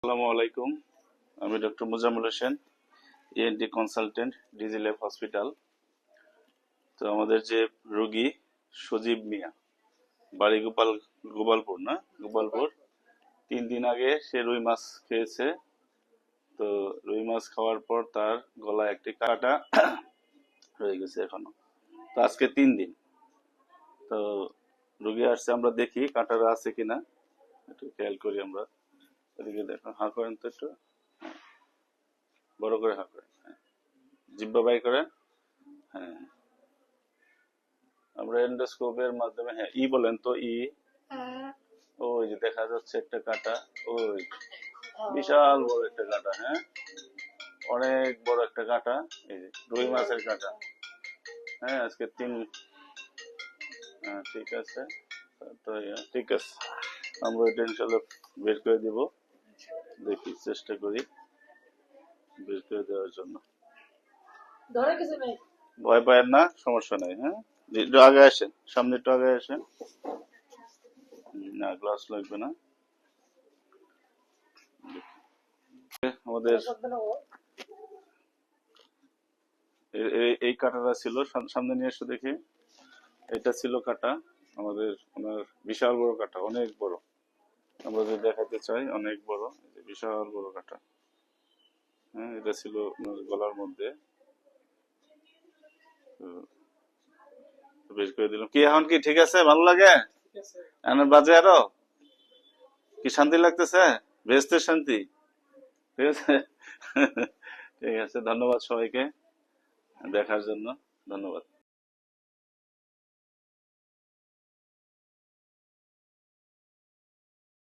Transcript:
আসসালামু আলাইকুম। আমি doctor Muzammal Hossain ENT consultant Digi lab hospital তো আমাদের যে রোগী সজীব মিয়া, বাড়ি গোপাল গোপালপুর না? গোপালপুর। তিন দিন আগে সে রুই মাছ খেয়েছে। তো রুই মাছ খাওয়ার পর তার গলায় একটি কাটা রয়ে গেছে এখনও। তো আজকে তিন দিন। তো রুগী আসছে, আমরা দেখি কাটারা আছে কিনা। একটু খেয়াল করি আমরা। এদিকে দেখুন হাঁ করেন তো একটু হ্যাঁ। বড় করে হাঁ করেন হ্যাঁ। জিব্বা বাই করেন হ্যাঁ। আমরা এন্ডোস্কোপের মাধ্যমে হ্যাঁ ই বলেন তো ই। ওই যে দেখা যাচ্ছে একটা কাটা ওই। বিশাল বড় একটা কাটা হ্যাঁ। অনেক বড় একটা কাটা এই যে রুই মাছের কাটা। হ্যাঁ আজকে তিন হ্যাঁ ঠিক আছে। তো ঠিক আছে। আমরা এটা ইনশাল্লাহ বের করে দিব। দেখি চেষ্টা করি বের করে দেওয়ার জন্য। ভয় পায়েন না সমস্যা নাই হ্যাঁ? একটু আগে আসেন সামনে একটু আগে আসেন। না গ্লাস লাগবে না। আমাদের এই কাটাটা ছিল সাম- সামনে নিয়ে এসে দেখি। এটা ছিল কাটা আমাদের ওনার বিশাল বড় কাটা অনেক বড়। আমরা যদি দেখাতে চাই অনেক বড় বিশাল বড় কাটা। হ্যাঁ এটা ছিল গলার মধ্যে। বের করে দিলাম। কি এখন কি ঠিক আছে? ভালো লাগে? বাজে আরও? কি শান্তি লাগতেছে? বেহেস্তের শান্তি? ঠিক আছে। ঠিক আছে ধন্যবাদ সবাইকে দেখার জন্য। ধন্যবাদ।